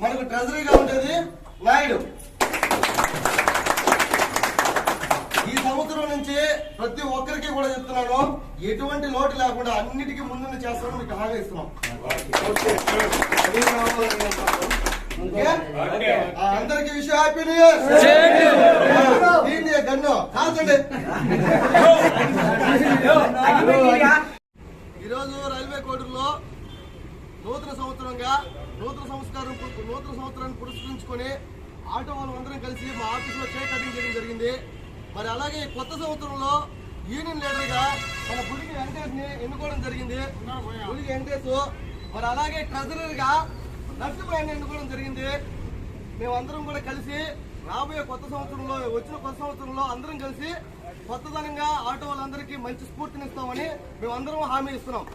మనకు ట్రెజరీగా ఉండేది నాయుడు. ఈ సంవత్సరం నుంచి ప్రతి ఒక్కరికి కూడా చెప్తున్నాను ఎటువంటి లోటు లేకుండా అన్నిటికీ ముందు చేస్తామని మీకు హామీ ఇస్తున్నాం. ఓకే? ఆ, అందరికీ విషయం హ్యాపీ న్యూ ఇయర్ దీన్ని గన్ను కాదండి ఈరోజు రైల్వే కోడూరులో నూతన సంవత్సరంగా నూతన సంస్కారం నూతన సంవత్సరాన్ని పురస్కరించుకొని ఆటో వాళ్ళందరం కలిసి మా ఆఫీసులో కేక్ కటింగ్ చేయడం జరిగింది. మరి అలాగే కొత్త సంవత్సరంలో యూనియన్ లీడర్గా మన పులికి వెంకటేష్ని ఎన్నుకోవడం జరిగింది. పులికి వెంకటేష్ మరి అలాగే ట్రెజరర్గా నరసింహాన్ని ఎన్నుకోవడం జరిగింది. మేమందరం కూడా కలిసి రాబోయే కొత్త సంవత్సరంలో వచ్చిన కొత్త సంవత్సరంలో అందరం కలిసి కొత్తదనంగా ఆటో వాళ్ళందరికీ మంచి స్ఫూర్తినిస్తామని మేమందరం హామీ ఇస్తున్నాం.